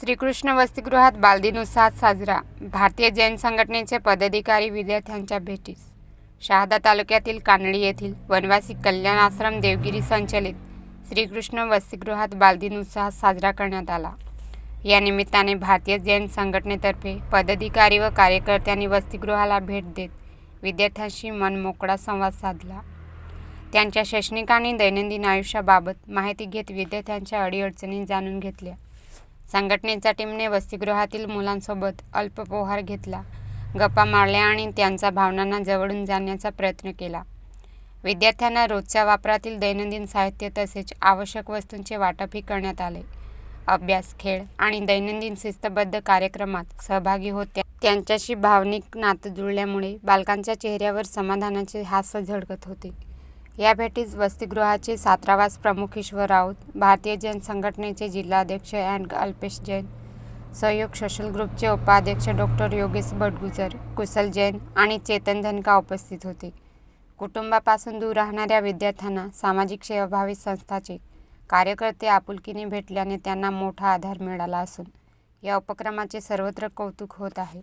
श्रीकृष्ण वसतिगृहात बालदिन उत्साहात साजरा. भारतीय जैन संघटनेचे पदाधिकारी विद्यार्थ्यांच्या भेटीस. शहादा तालुक्यातील कानडी येथील वनवासी कल्याण आश्रम देवगिरी संचलित श्रीकृष्ण वसतिगृहात बालदिन उत्साहात साजरा करण्यात आला. या निमित्ताने भारतीय जैन संघटनेतर्फे पदाधिकारी व कार्यकर्त्यांनी वसतिगृहाला भेट देत विद्यार्थ्यांशी मनमोकळा संवाद साधला. त्यांच्या शैक्षणिक आणि दैनंदिन आयुष्याबाबत माहिती घेत विद्यार्थ्यांच्या अडीअडचणी जाणून घेतल्या. संघटनेच्या टीमने वसतिगृहातील मुलांसोबत अल्पपोहार घेतला. गप्पा मारल्या आणि त्यांच्या भावनांना जवळून जाण्याचा प्रयत्न केला. विद्यार्थ्यांना रोजच्या वापरातील दैनंदिन साहित्य तसेच आवश्यक वस्तूंचे वाटपही करण्यात आले. अभ्यास खेळ आणि दैनंदिन शिस्तबद्ध कार्यक्रमात सहभागी होत्या त्यांच्याशी भावनिक नातं जुळल्यामुळे बालकांच्या चेहऱ्यावर समाधानाचे हास्य झळकत होते. या भेटीस वसतिगृहाचे सात्रावास प्रमुख ईश्वर राऊत भारतीय जैन संघटनेचे जिल्हाध्यक्ष अँड अल्पेश जैन सहयोग सोशल ग्रुपचे उपाध्यक्ष डॉक्टर योगेश भटगुजर कुशल जैन आणि चेतन धनका उपस्थित होते. कुटुंबापासून दूर राहणाऱ्या विद्यार्थ्यांना सामाजिक सेवाभावी संस्थाचे कार्यकर्ते आपुलकीने भेटल्याने त्यांना मोठा आधार मिळाला असून या उपक्रमाचे सर्वत्र कौतुक होत आहे.